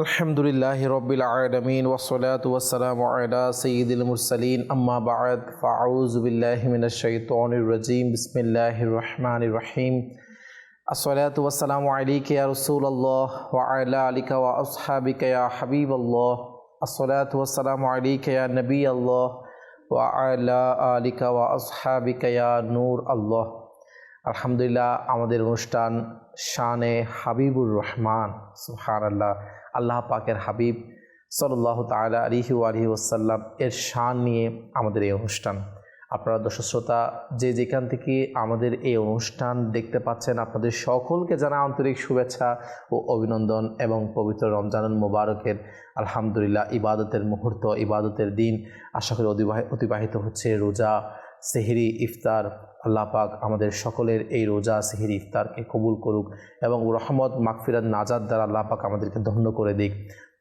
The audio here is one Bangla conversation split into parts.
আলহামদুলিল্লাহ রবিল আলমিন ওসলাত ওসালাম আলা সঈদুল মুরসালিন আম্মা বাদ ফাউজবিল্লাহমিনশৈতনির রাজিম বিসমিল্লাহ রহমান রহিম আসসালাতু ওয়াসসালামু আলাইকা ইয়া রাসূলুল্লাহ ওয়া আলা আলিকা ওয়া আসহাবিকা ইয়া হাবিবাল্লাহ আসসালাতু ওয়াসসালামু আলাইকা ইয়া নবিয়াল্লাহ ওয়া আলা আলিকা ওয়া আসহাবিকা ইয়া নূর আল্লাহ আলহামদুলিল্লাহ আমাদের অনুষ্ঠান শানে হাবিবুর রহমান. সুবহানাল্লাহ। আল্লাহ পাকের হাবিব সাল্লাহ তালা আলিহি আলহি ওসাল্লাম এর শান নিয়ে আমাদের এই অনুষ্ঠান। আপনারা দর্শক শ্রোতা, যে যেখান থেকে আমাদের এই অনুষ্ঠান দেখতে পাচ্ছেন, আপনাদের সকলকে জানা আন্তরিক শুভেচ্ছা ও অভিনন্দন এবং পবিত্র রমজানুল মোবারকের আলহামদুলিল্লাহ ইবাদতের মুহূর্ত, ইবাদতের দিন আশা করি অতিবাহি- অতিবাহিত হচ্ছে রোজা সেহরি ইফতার, আল্লাহ পাক আমাদের সকলের এই রোজা সেহরি ইফতারকে কবুল করুক এবং রহমত, মাগফিরাত নাজাদ দ্বারা আল্লাহ পাক আমাদেরকে ধন্য করে দিক।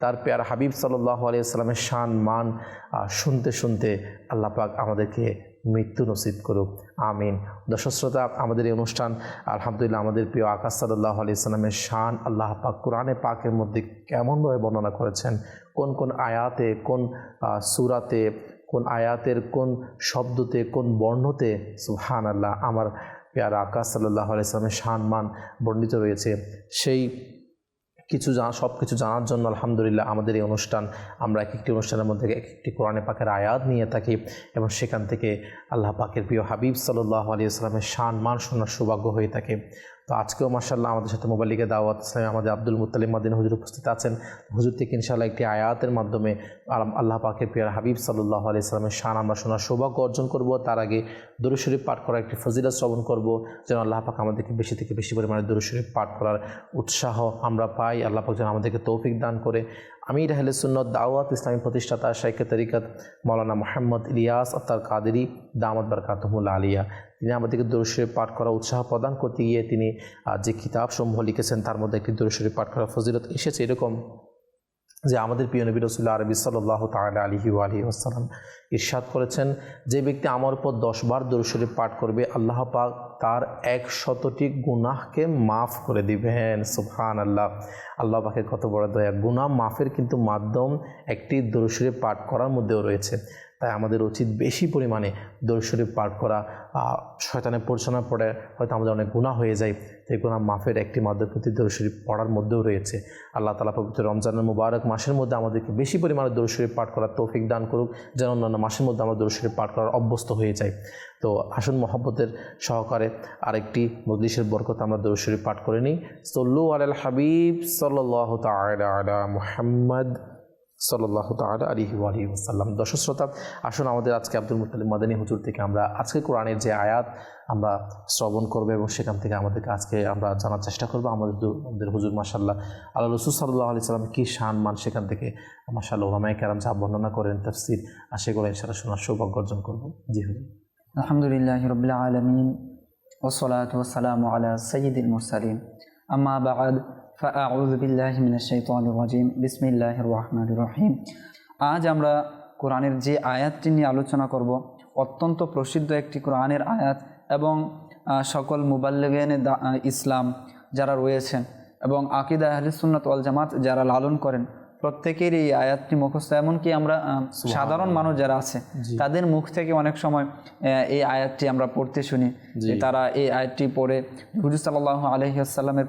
তার পেয়ার হাবিব সাল্লাহ আলিয়াল্লামের শান, মান শুনতে শুনতে আল্লাহ পাক আমাদেরকে মৃত্যু নসিব করুক। আমিন। দর্শক আমাদের এই অনুষ্ঠান আলহামদুলিল্লাহ আমাদের প্রিয় আকাশ সাল্লাহ আলি শান আল্লাহ পাক কোরআনে পাকের মধ্যে কেমনভাবে বর্ণনা করেছেন? কোন কোন আয়াতে, কোন সুরাতে কোন আয়াতের কোন শব্দতে, কোন বর্ণতে সুহান আল্লাহ আমার পেয়ারা আকাশ সাল্লাহ আলাইসলামের মান বর্ণিত রয়েছে। সেই কিছু জানা সব কিছু জানার জন্য আলহামদুলিল্লাহ আমাদের এই অনুষ্ঠান, আমরা এক একটি অনুষ্ঠানের মধ্যে এক একটি কোরআনে পাকের আয়াত নিয়ে থাকি এবং সেখান থেকে আল্লাহ পাকের প্রিয় হাবিব সাল্লাহ আলী ইসলামের শান মান শোনার সৌভাগ্য হয়ে থাকে। তো আজকেও মার্শাল্লাহ আমাদের সাথে মোবাইলিকে দাওয়াত ইসলামে আমাদের আব্দুল মুতালিম হুজুর উপস্থিত আছেন। হুজুর থেকে ইনশাল্লাহ একটি আয়াতের মাধ্যমে আল- আল্লাহ পাকের পিয়ার হাবিব সাল্লাহ আলি ইসলামের শান আমরা শোনার সৌভাগ্য অর্জন করব। তার আগে দরুশরীফ পাঠ করার একটি ফজিলা শ্রবণ করব যেন আল্লাহ পাক আমাদেরকে বেশি থেকে বেশি পরিমাণে দরুশরীফ পাঠ করার উৎসাহ আমরা পাই। আল্লাহ পাক যেন আমাদেরকে তৌফিক দান করে। আমি আহলে সুন্নত দাওয়াত ইসলামী প্রতিষ্ঠাতা শাইকে তরিকত মৌলানা মোহাম্মদ ইলিয়াস আত্তার কাদেরি দামদ বারকাতমুল আলিয়া। তিনি আমাদেরকে দরুশরীফ পাঠ করা উৎসাহ প্রদান করতে গিয়ে তিনি যে কিতাব সমূহ লিখেছেন তার মধ্যে একটি দরুশরীফ পাঠ করা ফজিলত এসেছে এরকম যে আমাদের প্রিয় নবী রসুল্লাহ আরবি সাল্লাহ তালা আলহি আলহি আসসালাম ইরশাদ করেছেন, যে ব্যক্তি আমার উপর দশবার দরুশরীফ পাঠ করবে, আল্লাহ পাক তার এক শতটি গুনাহকে মাফ করে দিবেন সুফহান আল্লাহ আল্লাহ পাকের কত বড় দয়া। গুনাহ মাফের কিন্তু মাধ্যম একটি দরুশরীফ পাঠ করার মধ্যেও রয়েছে। তাই আমাদের উচিত বেশি পরিমাণে দরুশরীফ পাঠ করা। শয়তানের পরিচালনা পড়ে হয়তো আমাদের অনেক গুণা হয়ে যায়। সেই গুণা মাফের একটি মাধ্যম প্রতি দরুশরীফ পড়ার মধ্যেও রয়েছে। আল্লাহ তালা পবিত্র রমজানের মুবারক মাসের মধ্যে আমাদেরকে বেশি পরিমাণে দরুশরীফ পাঠ করার তৌফিক দান করুক, যেন অন্যান্য মাসের মধ্যে আমরা দরুশরীফ পাঠ করার অভ্যস্ত হয়ে যাই। তো আসুন মহব্বতের সহকারে আরেকটি মজলিসের বরকত আমরা দরুশরীফ পাঠ করে নিই। সল্লু আল হাবিব সাল্লাহ তালা মুহাম্মদ। সাল্লাহ তালা আলি আলহি আসাল্লাম দর্শক শ্রোতা, আসুন আমাদের আজকে আব্দুল মুতালিম মাদানী হুজুর থেকে আমরা আজকে কোরআনের যে আয়াত আমরা শ্রবণ করব এবং সেখান থেকে আমাদেরকে আজকে আমরা জানার চেষ্টা করব। আমাদের আমাদের হুজুর মাসাল্লাহ আল্লাহ রসুল সাল্লাহ আলি সাল্লাম কী সান মান সেখান থেকে মাসাল্লাহ ওলামাই কেরাম যা বর্ণনা করেন, তফসির আর সেগুলো ইনশাআল্লাহ শোনার সৌভাগ্য অর্জন করব। জি হুজুর। আলহামদুলিল্লাহ রবিল্লা আলমিন ওসলাত ওসালাম আল্লাহ সঈদিন মুসালিম আম্মা বাগাদ আউযু রহিম। আজ আমরা কোরআনের যে আয়াতটি নিয়ে আলোচনা করব অত্যন্ত প্রসিদ্ধ একটি কোরআনের আয়াত এবং সকল মুবাল্লিগানে ইসলাম যারা রয়েছেন এবং আকিদা আহলিসুন্নত ওয়াল জামাত যারা লালন করেন প্রত্যেকের এই আয়াতটি মুখস্থ। এমনকি আমরা সাধারণ মানুষ যারা আছে তাদের মুখ থেকে অনেক সময় এই আয়াতটি আমরা পড়তে শুনি। যে তারা এই আয়াতটি পড়ে। হুজুর সাল্লাহ আলহিহাসাল্লামের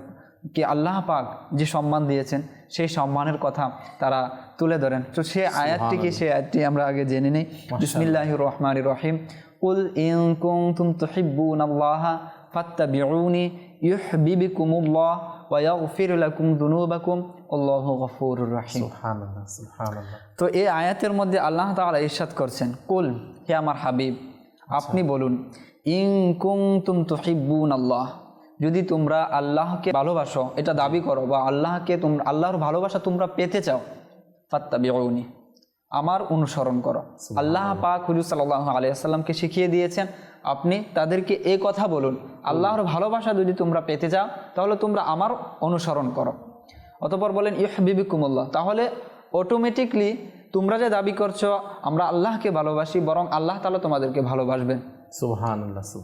কি আল্লাহ পাক যে সম্মান দিয়েছেন সেই সম্মানের কথা তারা তুলে ধরেন। তো সে আয়াতটি কি সেই আয়াতটি আমরা আগে জেনে নিই। বিসমিল্লাহ রহমান রহিম। কুল ইন কুনতুম তুহিব্বুনাল্লাহা ফাত্তাবিউনি ইউহবিবিকুমুল্লাহ ওয়া ইয়াগফির লাকুম যুনুবাকুম আল্লাহু গফুরুর রহিম। সুবহানাল্লাহ সুবহানাল্লাহ। তো এই আয়াতের মধ্যে আল্লাহ তাআলা ইরশাদ করছেন কুল হে আমার হাবিব আপনি বলুন ইন কুনতুম তুহিব্বুন আল্লাহ যদি তোমরা আল্লাহকে ভালোবাসো এটা দাবি করো বা আল্লাহকে তোমরা আল্লাহর ভালোবাসা তোমরা পেতে চাও ফাত্তাবিউনি আমার অনুসরণ করো। আল্লাহ পাক হুজুর সাল্লাহ আলিয়াল্লামকে শিখিয়ে দিয়েছেন আপনি তাদেরকে এ কথা বলুন আল্লাহর ভালোবাসা যদি তোমরা পেতে চাও তাহলে তোমরা আমার অনুসরণ করো। অতপর বলেন ইহবিবিকুমুল্লাহ তাহলে অটোমেটিকলি তোমরা যে দাবি করছ আমরা আল্লাহকে ভালোবাসি বরং আল্লাহ তালা তোমাদেরকে ভালোবাসবেন।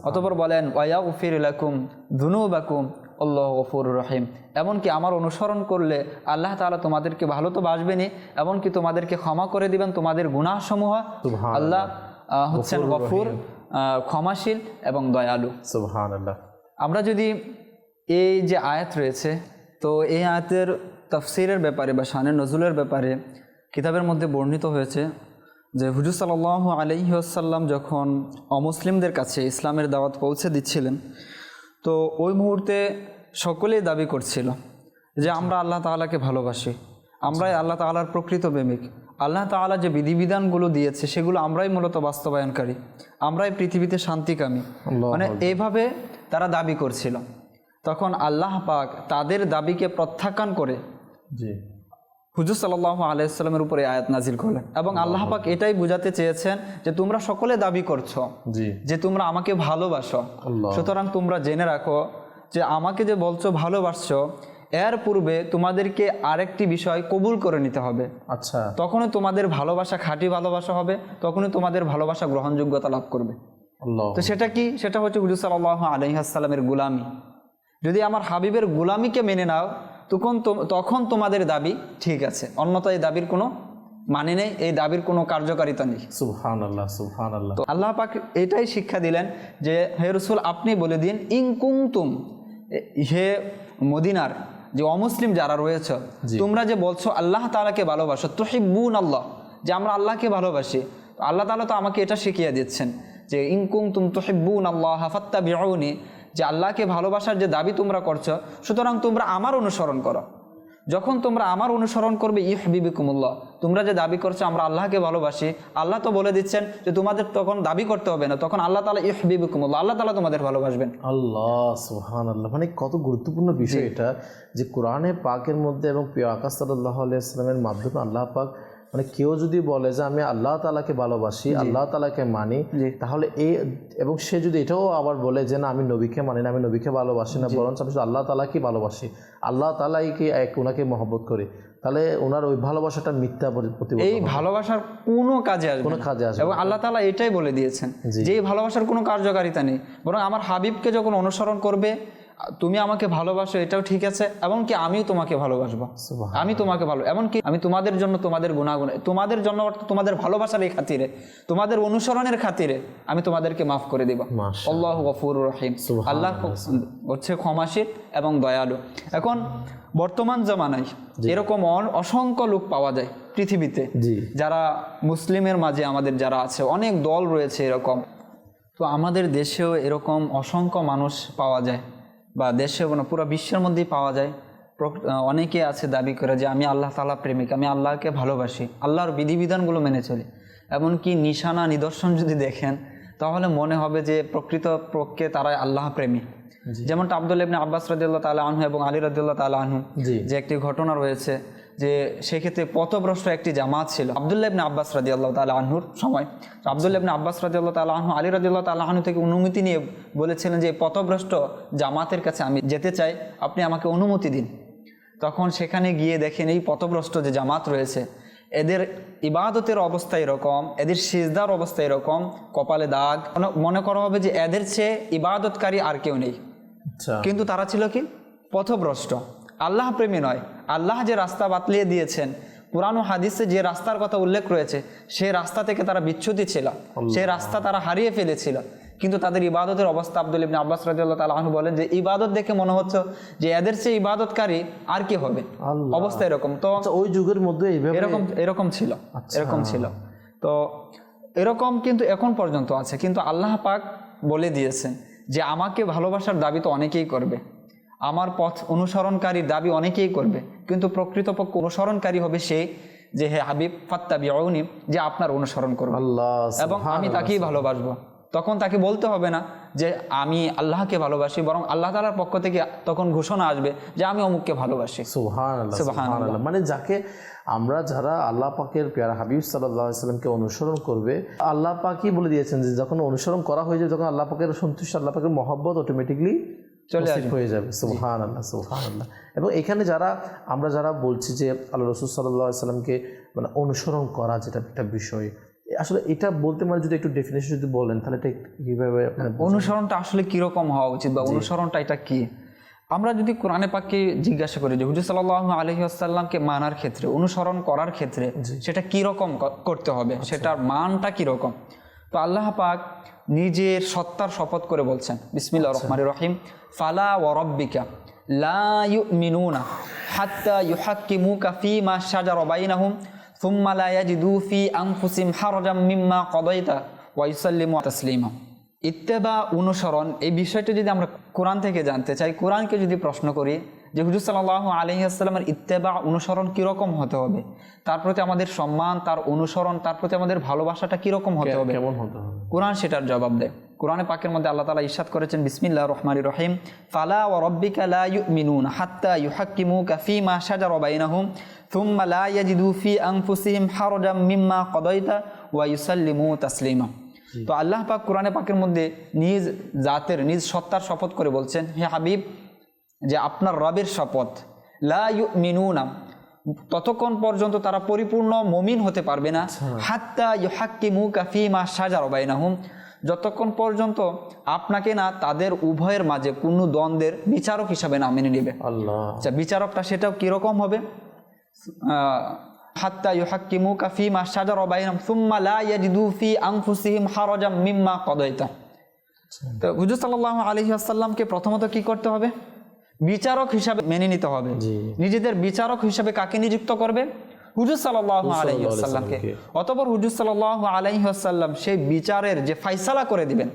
অতপর বলেন ওয়াইয়াগফির লাকুম দুনুবাকুম আল্লাহ গফুর রহিম। এমনকি আমার অনুসরণ করলে আল্লাহ তাআলা তোমাদেরকে ভালো তো বাসবেনই এমনকি তোমাদেরকে ক্ষমা করে দিবেন তোমাদের সুবহান আল্লাহ হচ্ছেন গফুর ক্ষমাশীল এবং দয়ালু। সুবহান আল্লাহ আমরা যদি এই যে আয়াত রয়েছে তো এই আয়াতের তফসিরের ব্যাপারে বা শানের নজরুলের ব্যাপারে কিতাবের মধ্যে বর্ণিত হয়েছে যে হুজুর সাল্লাহ আলহিহাসাল্লাম যখন অমুসলিমদের কাছে ইসলামের দাওয়াত পৌঁছে দিচ্ছিলেন তো ওই মুহূর্তে সকলেই দাবি করছিল যে আমরা আল্লাহ তাআলাকে ভালোবাসি আমরাই আল্লাহ তাআলার প্রকৃত প্রেমিক। আল্লাহ তাআলা যে বিধিবিধানগুলো দিয়েছে সেগুলো আমরাই মূলত বাস্তবায়নকারী আমরাই পৃথিবীতে শান্তিকামী। মানে এইভাবে তারা দাবি করছিল। তখন আল্লাহ পাক তাদের দাবিকে প্রত্যাখ্যান করে জি। হুজুর সাল্লাহ আলাইসাল্লামের উপরে আয়াত নাজিল করলেন। এবং আল্লাহ পাক এটাই বুঝাতে চেয়েছেন যে তোমরা সকলে দাবি করছ যে তোমরা আমাকে ভালোবাসো। সুতরাং তোমরা জেনে রাখো যে আমাকে যে বলছো ভালোবাসছো এর পূর্বে তোমাদেরকে আরেকটি বিষয় কবুল করে নিতে হবে। আচ্ছা। তখনই তোমাদের ভালোবাসা খাঁটি ভালোবাসা হবে তখনই তোমাদের ভালোবাসা গ্রহণযোগ্যতা লাভ করবে। তো সেটা কি? সেটা হচ্ছে হুজুর সাল্লাহ আলহিহাসাল্লামের গুলামি। যদি আমার হাবিবের গুলামিকে মেনে নাও তখন তো- তখন তোমাদের দাবি ঠিক আছে। অন্যথায় এই দাবির কোনো মানে নেই এই দাবির কোনো কার্যকারিতা নেই। সুবহান আল্লাহ আল্লাহ তো আল্লাহ পাক এটাই শিক্ষা দিলেন যে হে রসুল আপনি বলে দিন ইংকুংতুম হে মদিনার যে অমুসলিম যারা রয়েছে তোমরা যে বলছো আল্লাহ তালাকে ভালোবাসো তুহিব্বুন আল্লাহ যে আমরা আল্লাহকে ভালোবাসি আল্লাহ তাআলা তো আমাকে এটা শিখিয়ে দিচ্ছেন যে ইংকুংতুম তুহিব্বুন আল্লাহ হাফাত্তা বিউনি যে আল্লাহকে ভালোবাসার যে দাবি তোমরা করছ সুতরাং তোমরা আমার অনুসরণ করো। যখন তোমরা আমার অনুসরণ করবে ইহবিবিকুমুল্লাহ তোমরা যে দাবি করছ আমরা আল্লাহকে ভালোবাসি আল্লাহ তো বলে দিচ্ছেন যে তোমাদের তখন দাবি করতে হবে না তখন আল্লাহ তালা ইহবিবিকুমুল্লাহ আল্লাহ তালা তোমাদের ভালোবাসবেন। আল্লাহ সুহান আল্লাহ মানে কত গুরুত্বপূর্ণ বিষয় এটা যে কোরআনে পাকের মধ্যে এবং প্রিয় আকাশ সাল্লাহ আলাইসলামের মাধ্যমে আল্লাহ পাক মানে কেউ যদি বলে যে আমি আল্লাহ তালাকে ভালোবাসি আল্লাহ তালাকে মানি। তাহলে এই এবং সে যদি এটাও আবার বলে যে না আমি নবীকে মানি না আমি নবীকে ভালোবাসি না বরঞ্চ আমি শুধু আল্লাহ তালাকে ভালোবাসি আল্লাহ তালাইকে এক ওনাকে মহব্বত করি তাহলে ওনার ওই ভালোবাসাটা মিথ্যা প্রতি এই ভালোবাসার কোনো কাজে আসবে কোনো কাজে আসবে এবং আল্লাহ তালা এটাই বলে দিয়েছেন। যে এই ভালোবাসার কোনো কার্যকারিতা নেই। বরং আমার হাবিবকে যখন অনুসরণ করবে তুমি আমাকে ভালোবাসো এটাও ঠিক আছে এমনকি আমিও তোমাকে ভালোবাসবো। আমি তোমাকে ভালো এমনকি আমি তোমাদের জন্য তোমাদের গুণাগুণ তোমাদের জন্য অর্থাৎ তোমাদের ভালোবাসার এই খাতিরে তোমাদের অনুসরণের খাতিরে আমি তোমাদেরকে মাফ করে দিব। আল্লাহ গফুর রহিম। আল্লাহ হচ্ছে ক্ষমাশীল এবং দয়ালু। এখন বর্তমান জামানায় এরকম অসংখ্য লোক পাওয়া যায় পৃথিবীতে। যারা মুসলিমের মাঝে আমাদের যারা আছে অনেক দল রয়েছে এরকম। তো আমাদের দেশেও এরকম অসংখ্য মানুষ পাওয়া যায়। বা দেশে না পুরো বিশ্বের মধ্যেই পাওয়া যায়। অনেকে আছে দাবি করে যে আমি আল্লাহ তালা প্রেমিক আমি আল্লাহকে ভালোবাসি আল্লাহর বিধিবিধানগুলো মেনে চলি। এমনকি নিশানা নিদর্শন যদি দেখেন তাহলে মনে হবে যে প্রকৃত পক্ষে তারাই আল্লাহ প্রেমী। যেমনটা আবদুল ইবনে আব্বাস রাদিল্লাহ তালা আনহু এবং আলী রাদিল্লাহ তালা আনহু যে একটি ঘটনা রয়েছে যে সেক্ষেত্রে পথভ্রষ্ট একটি জামাত ছিল। আবদুল্লাহ ইবনে আব্বাস রাজি আল্লাহ তালা আনহুর সময়। আবদুল্লাহ ইবনে আব্বাস রাজি আল্লাহ তালা আনহু আলী রাজি আল্লাহ তালা আনহু থেকে অনুমতি নিয়ে বলেছিলেন যে পথভ্রষ্ট জামাতের কাছে আমি যেতে চাই আপনি আমাকে অনুমতি দিন। তখন সেখানে গিয়ে দেখেন এই পথভ্রষ্ট যে জামাত রয়েছে এদের ইবাদতের অবস্থা এরকম এদের সিজদার অবস্থা এরকম কপালে দাগ। মনে- মনে করা হবে যে এদের চেয়ে ইবাদতকারী আর কেউ নেই। আচ্ছা। কিন্তু তারা ছিল কি? পথভ্রষ্ট। আল্লাহ প্রেমী নয়। আল্লাহ যে রাস্তা বাতলিয়ে দিয়েছেন কোরআন ও হাদিসে যে রাস্তার কথা উল্লেখ রয়েছে সেই রাস্তা থেকে তারা বিচ্ছুতি ছিল সেই রাস্তা তারা হারিয়ে ফেলেছিল। কিন্তু তাদের ইবাদতের অবস্থা আব্দুল ইবনে আব্বাস রাদিয়াল্লাহু তাআলা আনহু বলেন যে ইবাদত দেখে মনে হচ্ছে যে এদের চেয়ে ইবাদতকারী আর কি হবে। অবস্থা এরকম। তো আচ্ছা ওই যুগের মধ্যে এরকম এরকম ছিল আচ্ছা। এরকম ছিল। তো এরকম কিন্তু এখন পর্যন্ত আছে। কিন্তু আল্লাহ পাক বলে দিয়েছেন যে আমাকে ভালোবাসার দাবি তো অনেকেই করবে। আমার পথ অনুসরণকারীর দাবি অনেকেই করবে কিন্তু প্রকৃতপক্ষ অনুসরণকারী হবে সে যে হে হাবিব ফাত্তাবি যে আপনার অনুসরণ করবে। আল্লাহ এবং আমি তাকেই ভালোবাসবো। তখন তাকে বলতে হবে না যে আমি আল্লাহকে ভালোবাসি বরং আল্লাহ তালার পক্ষ থেকে তখন ঘোষণা আসবে যে আমি অমুককে ভালোবাসি। মানে যাকে আমরা যারা আল্লাহ পাকের পেয়ারা হাবিব সাল্লাহ সাল্লামকে অনুসরণ করবে আল্লাহ পাকই বলে দিয়েছেন যে যখন অনুসরণ করা হয়ে যাবে তখন আল্লাহ পাকের সন্তুষ্ট আল্লাহ পাকের মহব্বত অটোমেটিকলি চলে হয়ে যাবে। সুবহান আল্লাহ সুবহান আল্লাহ এবং এখানে যারা আমরা যারা বলছি যে আল্লাহ রসুল সাল্লাহ সাল্লামকে মানে অনুসরণ করা যেটা একটা বিষয় আসলে এটা বলতে মানে যদি একটু ডেফিনেশন যদি বলেন তাহলে এটা কীভাবে অনুসরণটা আসলে কীরকম হওয়া উচিত বা অনুসরণটা এটা কি? আমরা যদি কোরআনে পাককে জিজ্ঞাসা করি যে হুজুর সাল্লাহ আলহি আসাল্লামকে মানার ক্ষেত্রে অনুসরণ করার ক্ষেত্রে সেটা কীরকম করতে হবে? সেটার মানটা কীরকম? তো আল্লাহ পাক নিজের সত্তার শপথ করে বলছেন বিসমিল্লা রহমান রহিম ফালা ওরব্বিকা লা ইউমিনুনা হাত্তা ইউহাক্কিমুকা ফি মা শাজারা বাইনাহুম সুম্মা লা ইয়াজিদু ফি আনফুসিহিম হারাজাম মিম্মা কাদাইতা ওয়া ইউসাল্লিমু তাসলিমা। ইত্তেবা অনুসরণ এই বিষয়টা যদি আমরা কোরআন থেকে জানতে চাই কোরআনকে যদি প্রশ্ন করি যে হুজুর সাল্লাহ আলহিহাস্লামের ইত্তেবা অনুসরণ কীরকম হতে হবে? তার প্রতি আমাদের সম্মান তার অনুসরণ তার প্রতি আমাদের ভালোবাসাটা কীরকম হতে হবে? কেমন হতে হবে? কোরআন সেটার জবাব দেয় কোরআনে পাকের মধ্যে আল্লাহ তালা ইরশাদ করেছেন বিসমিল্লাহ রহমান রহিম ফালা ও রব্বিকা লা ইউমিনুন হাত্তা ইউহাক্কিমুকা ফি মা শাজারা বাইনাহুম থুম্মা লা ইয়াজিদু ফি আনফুসিহিম হারাজাম মিম্মা কাদাইতা ওয়া ইউসাল্লিমু তাসলিমা। তো আল্লাহ পাক কোরআনে পাকের মধ্যে নিজ জাতের নিজ সত্তার শপথ করে বলছেন হে হাবিব যে আপনার রবের শপথ। লা ইউমিনুনা ততক্ষণ পর্যন্ত তারা পরিপূর্ণ মমিন হতে পারবে না। হাত্তা ইউহাক্কিমু কাফি মা সাজার বাইনাহুম যতক্ষণ পর্যন্ত আপনাকে না তাদের উভয়ের মাঝে কোনো দ্বন্দ্বের বিচারক হিসাবে না মেনে নেবে। আল্লাহ। আচ্ছা বিচারকটা সেটাও কীরকম হবে? হাত্তা ইউহাক্কিমু কাফি মা সাজার বাইনাহুম সুম্মা লা ইয়াজিদু ফি আনফুসিহিম হারাজাম মিম্মা কাদাইতা। তো হুজুর সাল্লাল্লাহু আলাইহি আসাল্লামকে প্রথমত কি করতে হবে? বিচারক হিসাবে মেনে নিতে হবে। নিজেদের বিচারক হিসাবে কাকে নিযুক্ত করবে? হুজুর আলাইহি অতপর হুজুর সাল্লাহ আলাইহি সেই বিচারের যে ফাইসালা করে দিবেন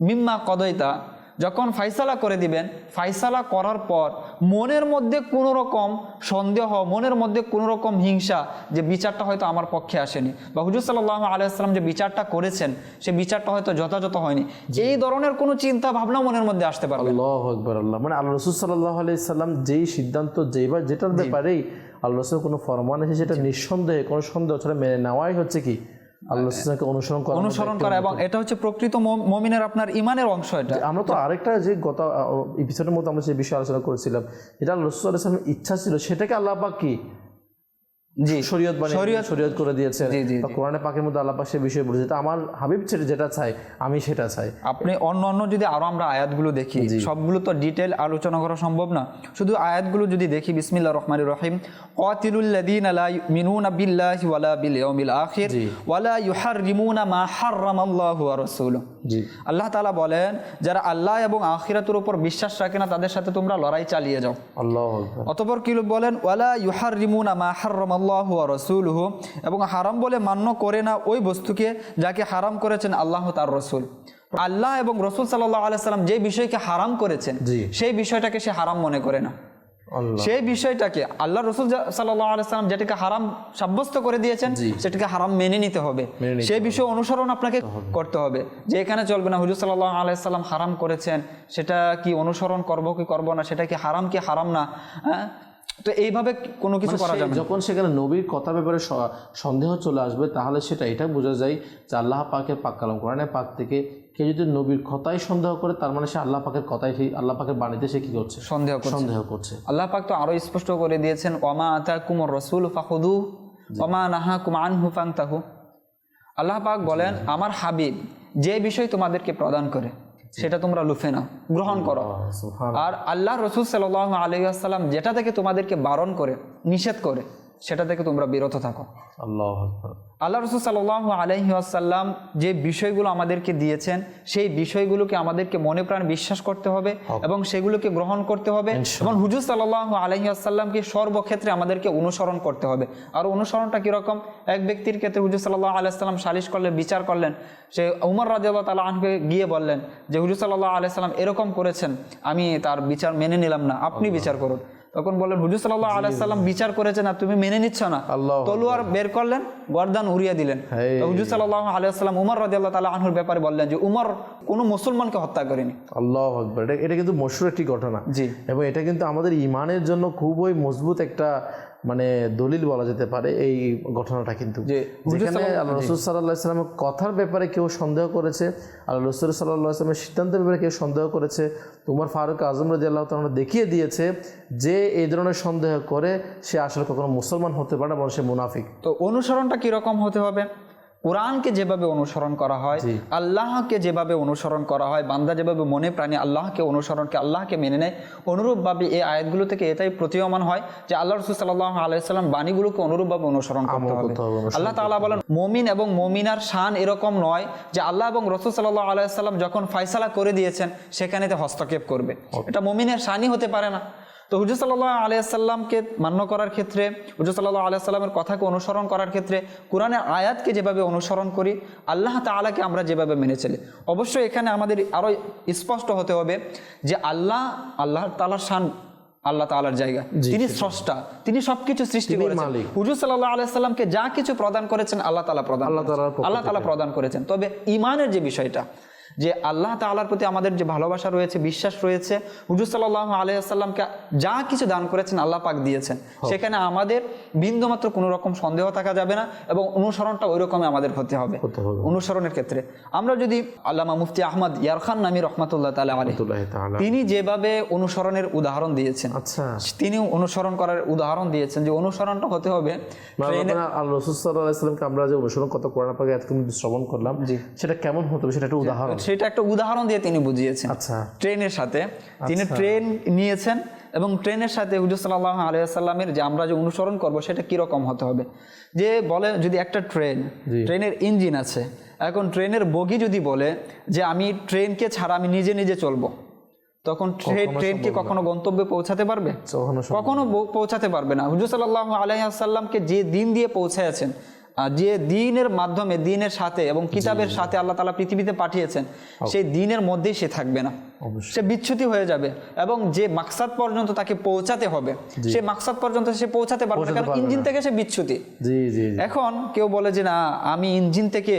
মিম্মা কদইতা যখন ফাইসালা করে দিবেন ফাইসালা করার পর মনের মধ্যে কোনো রকম সন্দেহ মনের মধ্যে কোনো রকম হিংসা যে বিচারটা হয়তো আমার পক্ষে আসেনি বা হুজুর সাল্লাহ আলাইসাল্লাম যে বিচারটা করেছেন সে বিচারটা হয়তো যথাযথ হয়নি। এই ধরনের কোনো চিন্তা ভাবনা মনের মধ্যে আসতে পারবে না। আল্লাহ আকবর আল্লাহ। মানে আল্লাহ রসুল সাল্লাহ আলাইসাল্লাম যেই সিদ্ধান্ত যেইবার যেটার ব্যাপারেই আল্লাহ রসুল কোনো ফরমান এসে সেটা নিঃসন্দেহে কোনো সন্দেহ ছাড়া মেনে নেওয়াই হচ্ছে কি? আল্লাহ রসুলকে অনুসরণ করা অনুসরণ করা এবং এটা হচ্ছে প্রকৃত মম- মমিনের আপনার ইমানের অংশ এটা। আমরা তো আরেকটা যে গত এপিসোডের মধ্যে আমরা যে বিষয়ে আলোচনা করেছিলাম এটা আল্লাহ রসুল ইচ্ছা ছিল সেটাকে আল্লাহ পাক কি? জি। শরীয়ত বানিয়ে শরীয়ত- শরীয়ত করে দিয়েছেন। জি, জি, বা কোরআনে পাকের মধ্যে আল্লাহ পাক সে বিষয়ে বলেছে এটা আমার হাবিব ছেড়ে যেটা চাই আমি সেটা চাই। আপনি অন্য অন্য যদি আরও আমরা আয়াতগুলো দেখি সবগুলো তো ডিটেল আলোচনা করা সম্ভব না। শুধু আয়াতগুলো যদি দেখি বিসমিল্লাহ রহমান রহিম কাতিলুল্লাযীনা লা ইউমিনুনা বিল্লাহি ওয়ালা বিল ইয়াউমিল আখির ওয়ালা ইউহাররিমুনা মা হাররামাল্লাহু ওয়া রাসূলুহু। জি। আল্লাহ তাআলা বলেন যারা আল্লাহ এবং আখিরাতের উপর বিশ্বাস রাখে না তাদের সাথে তোমরা লড়াই চালিয়ে যাও। আল্লাহ আকবর। অতপর কি বলেন ওয়ালা ইউহাররিমুনা মা হাররামাল্লাহু ওয়া রাসূলুহু এবং হারাম বলে মান্য করে না ওই বস্তুকে যাকে হারাম করেছেন আল্লাহ তার রসুল। আল্লাহ এবং রসুল সাল্লাল্লাহু আলাইহি সাল্লাম যে বিষয়কে হারাম করেছেন সেই বিষয়টাকে সে হারাম মনে করে না। সেই বিষয়টাকে আল্লাহ রসুল সাল্লাহ আলাইসাল্লাম যেটাকে হারাম সাব্যস্ত করে দিয়েছেন সেটাকে হারাম মেনে নিতে হবে। সেই বিষয় অনুসরণ আপনাকে করতে হবে। যে এখানে চলবে না হুজুর সাল্লাহ আলাইসাল্লাম হারাম করেছেন সেটা কি অনুসরণ করব কি করব না সেটা কি হারাম কি হারাম না হ্যাঁ? তো এইভাবে কোনো কিছু করা সে- যাবে যখন সেখানে নবীর কথা ব্যাপারে সন্দেহ চলে আসবে তাহলে সেটা এটা বোঝা যায় যে আল্লাহ পাকের পাক কালাম কোরআনের পাক থেকে কেউ যদি নবীর কথাই সন্দেহ করে তার মানে সে আল্লাহ পাকের কথাই সেই আল্লাহ পাকের বাণীতে সে কি করছে? সন্দেহ সন্দেহ করছে। আল্লাহ পাক তো আরও স্পষ্ট করে দিয়েছেন ওমা আতা কুমর রসুল ফাহুদু ওমা নাহা কুমান হুফাংতাহু আল্লাহ পাক বলেন আমার হাবিব যে বিষয় তোমাদেরকে প্রদান করে সেটা তোমরা লুফে নাও গ্রহণ করো। আর আল্লাহ রসুল সাল আলহাম যেটা থেকে তোমাদেরকে বারণ করে নিষেধ করে সেটা থেকে তোমরা বিরত থাকো। আল্লাহ। আল্লাহ রসুল সাল্লাহ আলহিহাসাল্লাম যে বিষয়গুলো আমাদেরকে দিয়েছেন সেই বিষয়গুলোকে আমাদেরকে মনে প্রাণ বিশ্বাস করতে হবে এবং সেগুলোকে গ্রহণ করতে হবে এবং হুজুর সাল্লাহ আলহিহাসাল্লামকে সর্বক্ষেত্রে আমাদেরকে অনুসরণ করতে হবে। আর অনুসরণটা কীরকম? এক ব্যক্তির ক্ষেত্রে হুজুর সাল্লাহ আলাইসাল্লাম সালিশ করলেন বিচার করলেন সে উমর রাজিয়াল্লাহ তালা আনকে গিয়ে বললেন যে হুজুর সাল্লাহ আলাইসাল্লাম এরকম করেছেন আমি তার বিচার মেনে নিলাম না আপনি বিচার করুন। তখন বললেন হুজুর সাল্লাহ আলাইসাল্লাম বিচার করেছেন আর তুমি মেনে নিচ্ছ না। তলুয়ার বের করলেন গর্দান উড়িয়ে দিলেন। হুজুর সাল্লাহ আলাইসাল্লাম উমর রাজিয়াল্লাহ তালা আনহুর ব্যাপারে বললেন যে উমর কোনো মুসলমানকে হত্যা করেনি। আল্লাহ আকবর। এটা কিন্তু মশুর একটি ঘটনা। জি। এবং এটা কিন্তু আমাদের ইমানের জন্য খুবই মজবুত একটা মানে দলিল বলা যেতে পারে এই ঘটনাটা কিন্তু। যেখানে আল্লাহ রসুল সাল্লাহ ইসলামের কথার ব্যাপারে কেউ সন্দেহ করেছে আল্লাহ রসুল সাল্লাহ ইসলামের সিদ্ধান্তের ব্যাপারে কেউ সন্দেহ করেছে তোমার ফারুক আজম রাজি আল্লাহ তালা দেখিয়ে দিয়েছে যে এই ধরনের সন্দেহ করে সে আসলে কখনো মুসলমান হতে পারে না বরং সে মুনাফিক। তো অনুসরণটা কীরকম হতে হবে? কোরআনকে যেভাবে অনুসরণ করা হয় আল্লাহকে যেভাবে অনুসরণ করা হয় বান্দা যেভাবে মনে প্রাণী আল্লাহকে অনুসরণকে আল্লাহকে মেনে নেয় অনুরূপভাবে এই আয়াতগুলো থেকে এটাই প্রতীয়মান হয় যে আল্লাহ রসুল সাল্লাহ আলাইসাল্লাম বাণীগুলোকে অনুরূপভাবে অনুসরণ করতে হবে। আল্লাহ তাআলা বলেন মমিন এবং মমিনার শান এরকম নয় যে আল্লাহ এবং রসুল সাল্লাহ আলাইসাল্লাম যখন ফয়সালা করে দিয়েছেন সেখানে হস্তক্ষেপ করবে। এটা মমিনের শানই হতে পারে না। তো হুজুর সাল্লাহ আলিয়াল্লামকে মান্য করার ক্ষেত্রে হুজুর সাল্লাহ আলিয়াল্লামের কথাকে অনুসরণ করার ক্ষেত্রে কোরআনের আয়াতকে যেভাবে অনুসরণ করি আল্লাহ তাআলাকে আমরা যেভাবে মেনে চলি। অবশ্যই এখানে আমাদের আরও স্পষ্ট হতে হবে যে আল্লাহ আল্লাহ তাআলার শান আল্লাহ তালার জায়গা। তিনি স্রষ্টা তিনি সবকিছু সৃষ্টি করেছেন। হুজুর সাল্লাহ আলাইসাল্লামকে যা কিছু প্রদান করেছেন আল্লাহ তালা প্রদান আল্লাহ করেছেন। আল্লাহ তালা প্রদান করেছেন। তবে ইমানের যে বিষয়টা যে আল্লাহ তাআলার প্রতি আমাদের যে ভালোবাসা রয়েছে বিশ্বাস রয়েছে হুজুর সাল্লাহ আলাইসাল্লামকে যা কিছু দান করেছেন আল্লাহ পাক দিয়েছেন। সেখানে আমাদের বিন্দুমাত্র কোনো রকম সন্দেহ থাকা যাবে না এবং অনুসরণটা ওই রকমই আমাদের হতে হবে। অনুসরণের ক্ষেত্রে। আমরা যদি আল্লামা মুফতি আহমদ ইয়ারখান নামি রহমতুল্লাহ তালা আলী তিনি যেভাবে অনুসরণের উদাহরণ দিয়েছেন আচ্ছা। তিনি অনুসরণ করার উদাহরণ দিয়েছেন যে অনুসরণটা হতে হবে। রসুল সাল্লাহ আমরা যে অনুসরণ কত কোরআন পাকে এতক্ষণ শ্রবণ করলাম। সেটা কেমন হতে হবে সেটা একটা উদাহরণ। সেটা একটা উদাহরণ দিয়ে তিনি বুঝিয়েছেন। আচ্ছা। ট্রেনের সাথে। তিনি ট্রেন নিয়েছেন এবং ট্রেনের সাথে হুজুর সাল্লাহ আলিয়াল্লামের যে আমরা যে অনুসরণ করব সেটা কীরকম হতে হবে? যে বলে যদি একটা ট্রেন ট্রেনের ইঞ্জিন আছে এখন ট্রেনের বগি যদি বলে যে আমি ট্রেনকে ছাড়া আমি নিজে নিজে চলবো তখন ট্রেন ট্রেনকে কখনো গন্তব্যে পৌঁছাতে পারবে? কখনো পৌঁছাতে পারবে না। হুজুর সাল্লাহ আলাইসাল্লামকে যে দিন দিয়ে পৌঁছাইছেন আর যে দিনের মাধ্যমে দিনের সাথে এবং কিতাবের সাথে আল্লাহ তালা পৃথিবীতে পাঠিয়েছেন সেই দিনের মধ্যেই সে থাকবে না। সে বিচ্যুতি হয়ে যাবে এবং যে মাকসাদ পর্যন্ত তাকে পৌঁছাতে হবে সে মাকসাদ পর্যন্ত সে পৌঁছাতে পারবে না কারণ ইঞ্জিন থেকে সে জি। এখন কেউ বলে যে না আমি ইঞ্জিন থেকে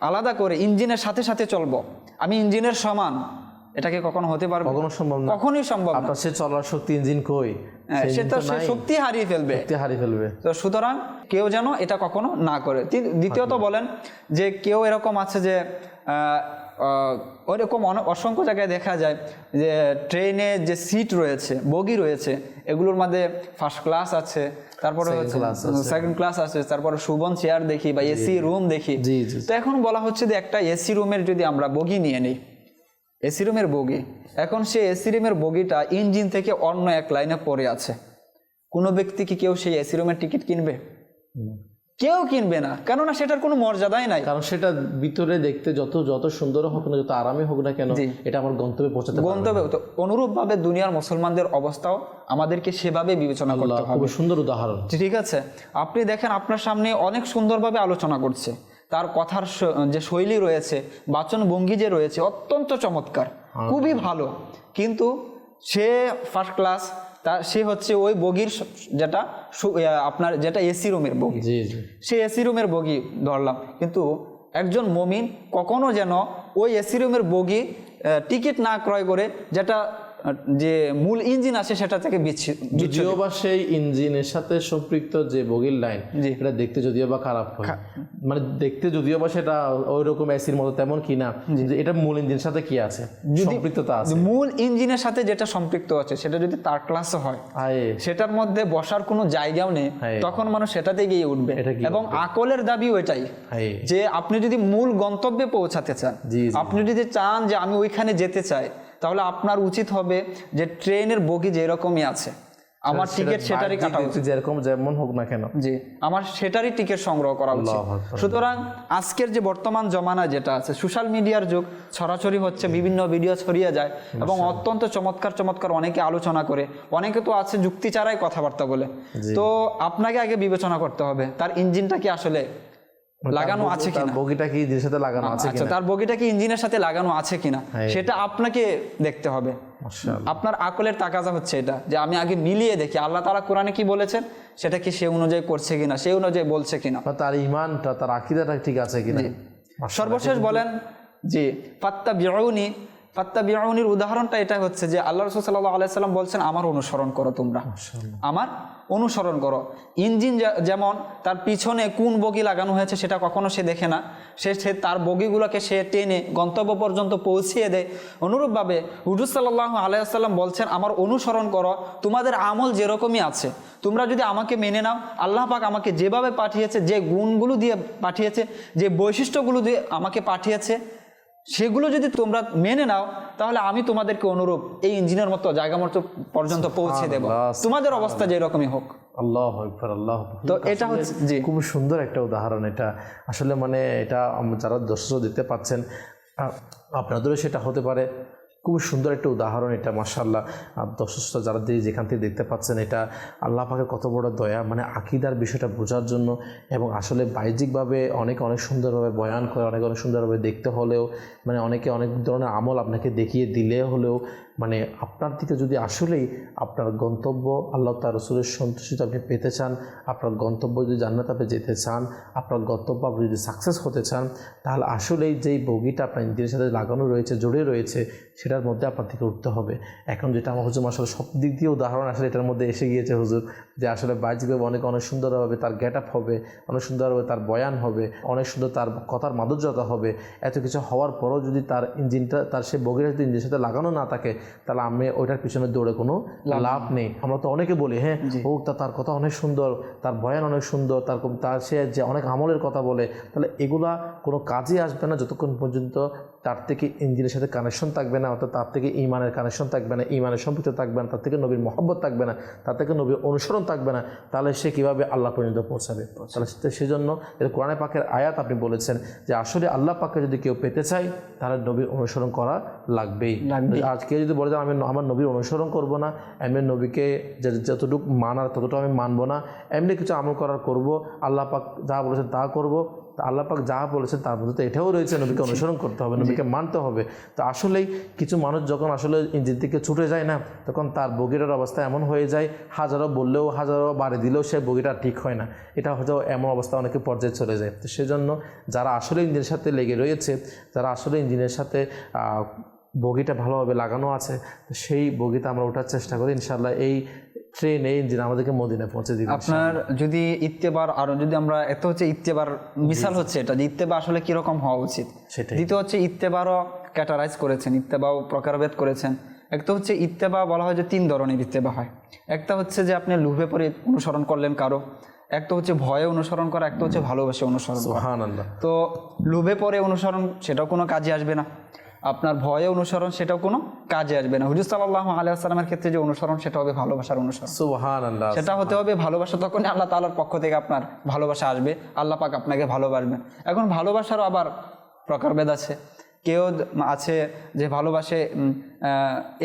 আলাদা করে ইঞ্জিনের সাথে সাথে চলবো। আমি ইঞ্জিনের সমান এটাকে কখনো হতে পারবে কখনো সম্ভব না। কখনোই সম্ভব না। আপনার সে চলার শক্তি ইঞ্জিন কই? হ্যাঁ, সে তো সে শক্তি হারিয়ে ফেলবে। শক্তি হারিয়ে ফেলবে। তো সুতরাং কেউ যেন এটা কখনো না করে। দ্বিতীয়ত বলেন যে কেউ এরকম আছে যে ওইরকম অসংখ্য জায়গায় দেখা যায় যে ট্রেনে যে সিট রয়েছে বগি রয়েছে এগুলোর মধ্যে ফার্স্ট ক্লাস আছে তারপরে হচ্ছে সেকেন্ড ক্লাস আছে তারপরে সুবন চেয়ার দেখি বা এসি রুম দেখি। জি জি তো এখন বলা হচ্ছে যে একটা এসি রুমের যদি আমরা বগি নিয়ে নিই এসি রুমের বগি। এখন সে এসি রুমের বগিটা ইঞ্জিন থেকে অন্য এক লাইনে পড়ে আছে। কোনো ব্যক্তি কি কেউ সেই এসি রুমের টিকিট কিনবে? কেউ কিনবে না কেননা সেটার কোনো মর্যাদাই নাই। কারণ সেটা ভিতরে দেখতে যত যত সুন্দর হোক না যত আরামে হোক না কেন এটা আমার গন্তব্যে পৌঁছাতে গন্তব্যে তো অনুরূপভাবে দুনিয়ার মুসলমানদের অবস্থাও আমাদেরকে সেভাবে বিবেচনা করতে হবে। সুন্দর উদাহরণ। ঠিক আছে? আপনি দেখেন আপনার সামনে অনেক সুন্দরভাবে আলোচনা করছে। তার কথার যে শৈলী রয়েছে বাচন ভঙ্গি যে রয়েছে অত্যন্ত চমৎকার খুবই ভালো। কিন্তু সে ফার্স্ট ক্লাস তার সে হচ্ছে ওই বগির যেটা আপনার যেটা এসি রুমের বগি। জি এসি রুমের বগি ধরলাম। কিন্তু একজন মমিন কখনো যেন ওই এসি রুমের বগি টিকিট না ক্রয় করে যেটা যে মূল ইঞ্জিন আছে সেটা থেকে যদিও বা সেই ইঞ্জিনের সাথে সম্পৃক্ত যে বগির লাইন এটা দেখতে যদিও বা খারাপ হয়। মানে দেখতে যদিও বা সেটা ওই রকম এসির মতো তেমন কি না এটা মূল ইঞ্জিনের সাথে কি আছে? সম্পৃক্ততা আছে। মূল ইঞ্জিনের সাথে যেটা সম্পৃক্ত আছে সেটা যদি তার ক্লাস হয় সেটার মধ্যে বসার কোনো জায়গাও নেই। তখন মানুষ সেটাতে গিয়ে উঠবে। এবং আকলের দাবিও এটাই যে আপনি যদি মূল গন্তব্যে পৌঁছাতে চান। আপনি যদি চান যে আমি ওইখানে যেতে চাই তাহলে আপনার উচিত হবে যে ট্রেনের বগি যেরকমই আছে আমার টিকিট সেটারই কাটা উচিত। যেরকম যেমন হোক না কেন। জি আমার সেটারই টিকিট সংগ্রহ করা উচিত। সুতরাং আজকের যে বর্তমান জমানা যেটা আছে সোশ্যাল মিডিয়ার যুগ ছড়াছড়ি হচ্ছে বিভিন্ন ভিডিও ছড়িয়ে যায় এবং অত্যন্ত চমৎকার চমৎকার অনেকে আলোচনা করে অনেকে তো আছে যুক্তি ছাড়াই কথাবার্তা বলে। তো আপনাকে আগে বিবেচনা করতে হবে তার ইঞ্জিনটা কি আসলে? লাগানো আছে কিনা? বগিটা কি ইঞ্জিনের সাথে লাগানো আছে আচ্ছা তার বগিটা কি ইঞ্জিনের সাথে লাগানো আছে কিনা। সেটা আপনাকে দেখতে হবে। আপনার আকলের তাকাজা হচ্ছে এটা যে আমি আগে মিলিয়ে দেখি আল্লাহ তারা কোরআনে কি বলেছেন? সেটা কি সে অনুযায়ী করছে কিনা অনুযায়ী বলছে কিনা? তার ইমানটা তার আকিদাটা ঠিক আছে কিনা? সর্বশেষ বলেন জি ফাত্তা বিউনি ফাত্তা বিউনির উদাহরণটা এটা হচ্ছে যে আল্লাহ রসুল সাল্লাহ আলাইসাল্লাম বলছেন আমার অনুসরণ করো তোমরা। আমার অনুসরণ করো। ইঞ্জিন যেমন তার পিছনে কোন বগি লাগানো হয়েছে সেটা কখনো সে দেখে না। সে সে তার বগিগুলোকে সে টেনে গন্তব্য পর্যন্ত পৌঁছিয়ে দেয়। অনুরূপভাবে হুজুর সাল্লাহ আলাইসাল্লাম বলছেন, আমার অনুসরণ করো, তোমাদের আমল যেরকমই আছে। তোমরা যদি আমাকে মেনে নাও, আল্লাহ পাক আমাকে যেভাবে পাঠিয়েছে, যে গুণগুলো দিয়ে পাঠিয়েছে, যে বৈশিষ্ট্যগুলো দিয়ে আমাকে পাঠিয়েছে সেগুলো যদি তোমরা মেনে নাও তাহলে আমি তোমাদেরকে অনুরূপ এই ইঞ্জিনের মতো জায়গা মতো পর্যন্ত পৌঁছে দেব। তোমাদের অবস্থা যেরকমই হোক। আল্লাহ আকবার আল্লাহ তো এটা হচ্ছে জি। খুব সুন্দর একটা উদাহরণ এটা। আসলে মানে এটা যারা দর্শক দিতে পাচ্ছেন আপনাদেরও সেটা হতে পারে। খুব সুন্দর একটা উদাহরণ এটা মার্শাল্লাহ দর্শক যারা দিয়ে যেখান থেকে দেখতে পাচ্ছেন এটা, আল্লাহ পাকে কত বড় দয়া মানে আকিদার বিষয়টা বোঝার জন্য এবং আসলে বাহ্যিকভাবে অনেক অনেক সুন্দরভাবে বয়ান করে, অনেক অনেক সুন্দরভাবে দেখতে হলেও মানে অনেকে অনেক ধরনের আমল আপনাকে দেখিয়ে দিলে হলেও মানে আপনার দিকে যদি আসলেই আপনার গন্তব্য আল্লাহ তার রসুলের সন্তুষ্টিতে আপনি পেতে চান, আপনার গন্তব্য যদি জান্নাত আপনি যেতে চান, আপনার গন্তব্য আপনি যদি সাকসেস হতে চান, তাহলে আসলেই যেই বগিটা আপনার ইঞ্জিনের সাথে লাগানো রয়েছে, জড়িয়ে রয়েছে, সেটার মধ্যে আপনার থেকে উঠতে হবে। এখন যেটা আমার হুজুর আসলে সব দিক দিয়ে উদাহরণ আসলে এটার মধ্যে এসে গিয়েছে হুজুর, যে আসলে বাহ্যিকভাবে অনেক অনেক সুন্দরভাবে তার গেট আপ হবে, অনেক সুন্দরভাবে তার বয়ান হবে, অনেক সুন্দর তার কথার মাধুর্যতা হবে, এত কিছু হওয়ার পরও যদি তার ইঞ্জিনটা তার সে বগিটা যদি ইঞ্জিনের সাথে লাগানো না থাকে তাহলে আমি ওইটার পিছনে দৌড়ে কোনো লাভ নেই। আমরা তো অনেকে বলি হ্যাঁ ও তার কথা অনেক সুন্দর তার বয়ান অনেক সুন্দর তার তার সে যে অনেক আমলের কথা বলে তাহলে এগুলা কোনো কাজে আসবে না যতক্ষণ পর্যন্ত তার থেকে ইঞ্জিনের সাথে কানেকশন থাকবে না অর্থাৎ তার থেকে ইমানের কানেকশন থাকবে না ইমানের সম্পৃক্ত থাকবে না তার থেকে নবীর মহব্বত থাকবে না তার থেকে নবীর অনুসরণ থাকবে না তাহলে সে কীভাবে আল্লাহ পর্যন্ত পৌঁছাবে? তাহলে সেজন্য এর কোরআনে পাকের আয়াত আপনি বলেছেন যে আসলে আল্লাহ পাকে যদি কেউ পেতে চায় তাহলে নবীর অনুসরণ করা লাগবেই। লাগবেই। আজকে যদি বলে যে আমি আমার নবীর অনুসরণ করব না এমনি নবীকে যতটুকু মানার ততটুকু আমি মানব না এমনি কিছু আমল করার করব আল্লাহ পাক যা বলেছেন তা করব তা আল্লাহ পাক যা বলেছেন তার মধ্যে তো এটাও রয়েছে নবীকে অনুসরণ করতে হবে নবীকে মানতে হবে। তো আসলেই কিছু মানুষ যখন আসলে ইঞ্জিন থেকে ছুটে যায় না তখন তার বগিটার অবস্থা এমন হয়ে যায় হাজারো বললেও হাজারো বাড়ি দিলেও সে বগিটা ঠিক হয় না। এটা হয়তো এমন অবস্থা অনেকে পর্যায়ে চলে যায়। তো সেজন্য যারা আসলে ইঞ্জিনের সাথে লেগে রয়েছে যারা আসলে ইঞ্জিনের সাথে বগিটা ভালোভাবে লাগানো আছে তো সেই বগিতে আমরা ওঠার চেষ্টা করি। ইনশাল্লাহ এই ট্রেন এই ইঞ্জিন আমাদেরকে মদিনায় পৌঁছে দিবে আপনার যদি ইত্তেবার আরও যদি আমরা এত হচ্ছে ইত্তেবার মিসাল হচ্ছে এটা যে ইত্তেবা আসলে কীরকম হওয়া উচিত? সেটাই। দ্বিতীয় হচ্ছে ইত্তেবারও ক্যাটারাইজ করেছেন ইত্তেবাও প্রকারভেদ করেছেন। একটা হচ্ছে ইত্তেবা বলা হয় যে তিন ধরনের ইত্তেবা হয়। একটা হচ্ছে যে আপনি লুভে পরে অনুসরণ করলেন কারও একটা হচ্ছে ভয়ে অনুসরণ করা একটা হচ্ছে ভালোবাসে অনুসরণ করা। তো লোভে পরে অনুসরণ সেটাও কোনো কাজে আসবে না। আপনার ভয়ে অনুসরণ সেটাও কোনো কাজে আসবে না। হুজুর সাল্লাহ আলিয়াস্লামের ক্ষেত্রে যে অনুসরণ সেটা হবে ভালোবাসার অনুসরণ। সেটা হতে হবে ভালোবাসা তখন আল্লাহ তালার পক্ষ থেকে আপনার ভালোবাসা আসবে আল্লাহ পাক আপনাকে ভালোবাসবেন। এখন ভালোবাসারও আবার প্রকারভেদ আছে। কেউ আছে যে ভালোবাসে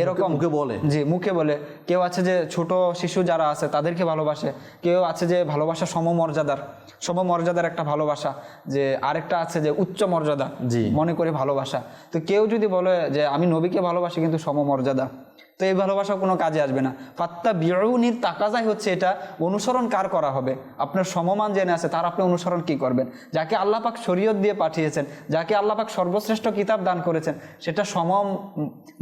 এরকম। মুখে বলে। জি মুখে বলে। কেউ আছে যে ছোট শিশু যারা আছে তাদেরকে ভালোবাসে। কেউ আছে যে ভালোবাসা সমমর্যাদার। সমমর্যাদার একটা ভালোবাসা যে আরেকটা আছে যে উচ্চ মর্যাদা জি। মনে করে ভালোবাসা। তো কেউ যদি বলে যে আমি নবীকে ভালোবাসি কিন্তু সমমর্যাদা। তো এই ভালোবাসা কোনো কাজে আসবে না। ফাত্তা বিউনির তাকাজাই হচ্ছে এটা অনুসরণ কার করা হবে? আপনার সমমান জেনে আছে তার আপনি অনুসরণ কি করবেন? যাকে আল্লাহ পাক শরীয়ত দিয়ে পাঠিয়েছেন যাকে আল্লাহ পাক সর্বশ্রেষ্ঠ কিতাব দান করেছেন সেটা সম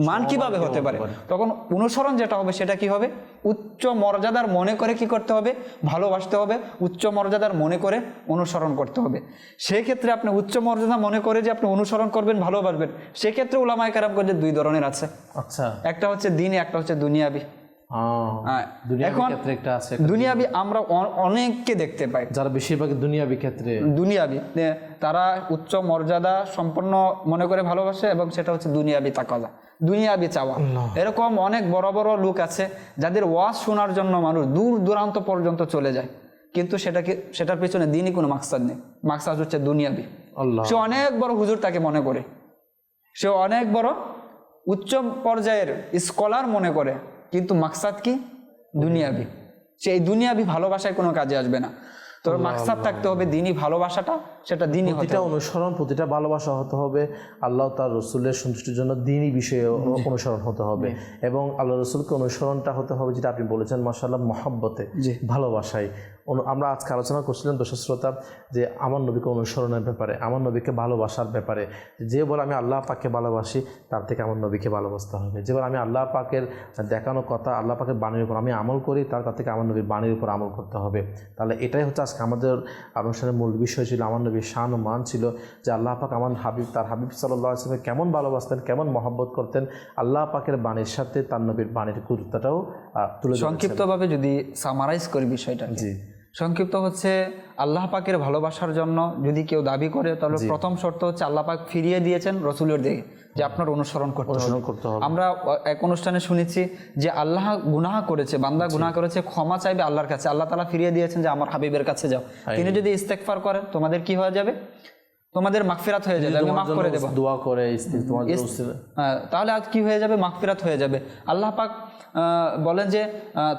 মান কীভাবে হতে পারে? তখন অনুসরণ যেটা হবে সেটা কি হবে? উচ্চ মর্যাদার মনে করে কি করতে হবে? ভালোবাসতে হবে উচ্চ মর্যাদার মনে করে অনুসরণ করতে হবে। সেক্ষেত্রে আপনি উচ্চ মর্যাদা মনে করে যে আপনি অনুসরণ করবেন ভালোবাসবেন সেক্ষেত্রে উলামায় কারাম যে দুই ধরনের আছে। আচ্ছা। একটা হচ্ছে দিন একটা হচ্ছে দুনিয়াবি। হ্যাঁ হ্যাঁ, দুনিয়াবি এখন একটা আছে দুনিয়াবি আমরা অনেককে দেখতে পাই। যারা বেশিরভাগ দুনিয়াবি ক্ষেত্রে। দুনিয়াবি তারা উচ্চ মর্যাদা সম্পন্ন মনে করে ভালোবাসে এবং সেটা হচ্ছে দুনিয়াবি তাকাজা দুনিয়াবি চাওয়া। এরকম অনেক বড় বড় লোক আছে যাদের ওয়াজ শোনার জন্য মানুষ দূর দূরান্ত পর্যন্ত চলে যায়। কিন্তু সেটাকে সেটার পেছনে দিনই কোনো মাকসাদ নেই। মাকসাদ হচ্ছে দুনিয়াবি। সে অনেক বড় হুজুর তাকে মনে করে। সে অনেক বড় উচ্চ পর্যায়ের স্কলার মনে করে কিন্তু মাকসাদ কি? দুনিয়াবি। সে এই দুনিয়াবি ভালোবাসায় কোনো কাজে আসবে না। তবে মাকসাদ থাকতে হবে দিনই ভালোবাসাটা সেটা দিনই হতে প্রতিটা অনুসরণ প্রতিটা ভালোবাসা হতে হবে আল্লাহ তার রসুলের সন্তুষ্টির জন্য দিনই বিষয়ে অনুসরণ হতে হবে। এবং আল্লাহ রসুলকে অনুসরণটা হতে হবে যেটা আপনি বলেছেন মাসাল্লাহ মহাব্বতে। ভালোবাসায়। আমরা আজকে আলোচনা করছিলাম দর্শক শ্রোতা যে আমার নবীকে অনুসরণের ব্যাপারে আমার নবীকে ভালোবাসার ব্যাপারে। যে বলে আমি আল্লাহ পাককে ভালোবাসি তার থেকে আমার নবীকে ভালোবাসতে হবে। যে বলে আমি আল্লাহ পাকের দেখানো কথা আল্লাহ পাকের বাণীর উপর আমি আমল করি তার তার থেকে আমার নবীর বাণীর উপর আমল করতে হবে। তাহলে এটাই হচ্ছে আজকে আমাদের অনুষ্ঠানের মূল বিষয় ছিল আমার নবীর শান ও মান ছিল যে আল্লাহ পাক আমার হাবিব তার হাবিব সাল্লাহ আসলামকে কেমন ভালোবাসতেন কেমন মহব্বত করতেন আল্লাহ পাকের বাণীর সাথে তার নবীর বাণীর গুরুত্বটাও তুলে সংক্ষিপ্তভাবে যদি সামারাইজ করি বিষয়টা জি। সংক্ষিপ্ত হচ্ছে আল্লাহ পাকের ভালোবাসার জন্য যদি কেউ দাবি করে তাহলে প্রথম শর্ত হচ্ছে আল্লাহ পাক ফিরিয়ে দিয়েছেন রসুলের দিকে যে আপনার অনুসরণ করতে হবে। অনুসরণ করতে হবে। আমরা এক অনুষ্ঠানে শুনেছি যে আল্লাহ গুনাহ করেছে বান্দা গুনাহ করেছে ক্ষমা চাইবে আল্লাহর কাছে। আল্লাহ তালা ফিরিয়ে দিয়েছেন যে আমার হাবিবের কাছে যাও। তিনি যদি ইস্তেকফার করেন তোমাদের কি হয়ে যাবে? তোমাদের মাগফিরাত হয়ে যাবে আমি মাফ করে দেব। দোয়া করে হ্যাঁ, তাহলে আজ কি হয়ে যাবে? মাগফিরাত হয়ে যাবে। আল্লাহ পাক আহ, বলেন যে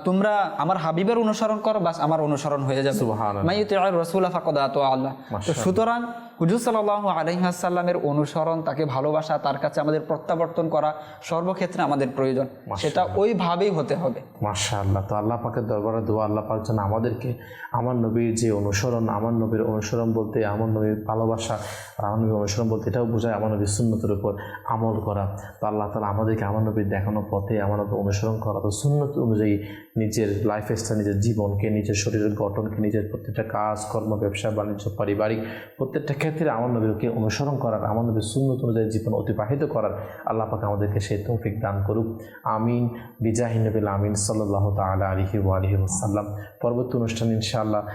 তোমরা আমার হাবিবের অনুসরণ করো বাস আমার অনুসরণ হয়ে যাবে। সুবহানাল্লাহ। মাই রাসূলা ফাকদ আল্লাহ। তো সুতরাং হুজুর সাল্লাহ আলহিহাসাল্লামের অনুসরণ তাকে ভালোবাসা তার কাছে আমাদের প্রত্যাবর্তন করা সর্বক্ষেত্রে আমাদের প্রয়োজন। সেটা ওইভাবেই হতে হবে। মাশাআল্লাহ। তো আল্লাহ পাকের দরবারে দোয়া আল্লাহ পাক যেন আমাদেরকে আমার নবীর যে অনুসরণ আমার নবীর অনুসরণ বলতে আমার নবীর ভালোবাসা আর আমার নবীর অনুসরণ বলতে এটাও বোঝায় আমার নবীর সুন্নতের উপর আমল করা। তো আল্লাহ তালা আমাদেরকে আমার নবীর দেখানো পথে আমার নবীর অনুসরণ করা। তো সুন্নত অনুযায়ী নিজের লাইফ স্টাইল নিজের জীবনকে নিজের শরীরের গঠনকে নিজের প্রত্যেকটা কাজ কর্ম ব্যবসা বাণিজ্য পারিবারিক প্রত্যেকটা ক্ষেত্রে আমার নবীকে অনুসরণ করার, আমার নবীর সুন্নত অনুযায়ী জীবন অতিবাহিত করার আল্লাহ পাকে আমাদেরকে সেই তৌফিক দান করুক। আমিন। বিজাহিন নবিল আমিন সাল্লাহ তালা আলহি আলহি ওসাল্লাম পরবর্তী অনুষ্ঠান ইনশাআল্লাহ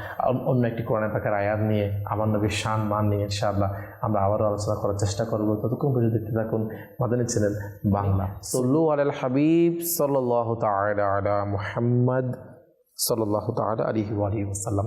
অন্য- একটি কোরআন পাকের আয়াত নিয়ে, আমার নবীর শান মান নিয়ে ইনশাআল্লাহ আমরা আবারও আলোচনা করার চেষ্টা করব। ততক্ষণ পর্যন্ত দেখতে থাকুন মাদানী চ্যানেল বাংলা। সল্লু আল হাবিব সাল্লাহ তালা মুহাম্মদ সাল্লাহ তালা আলহি আলহি ওসাল্লাম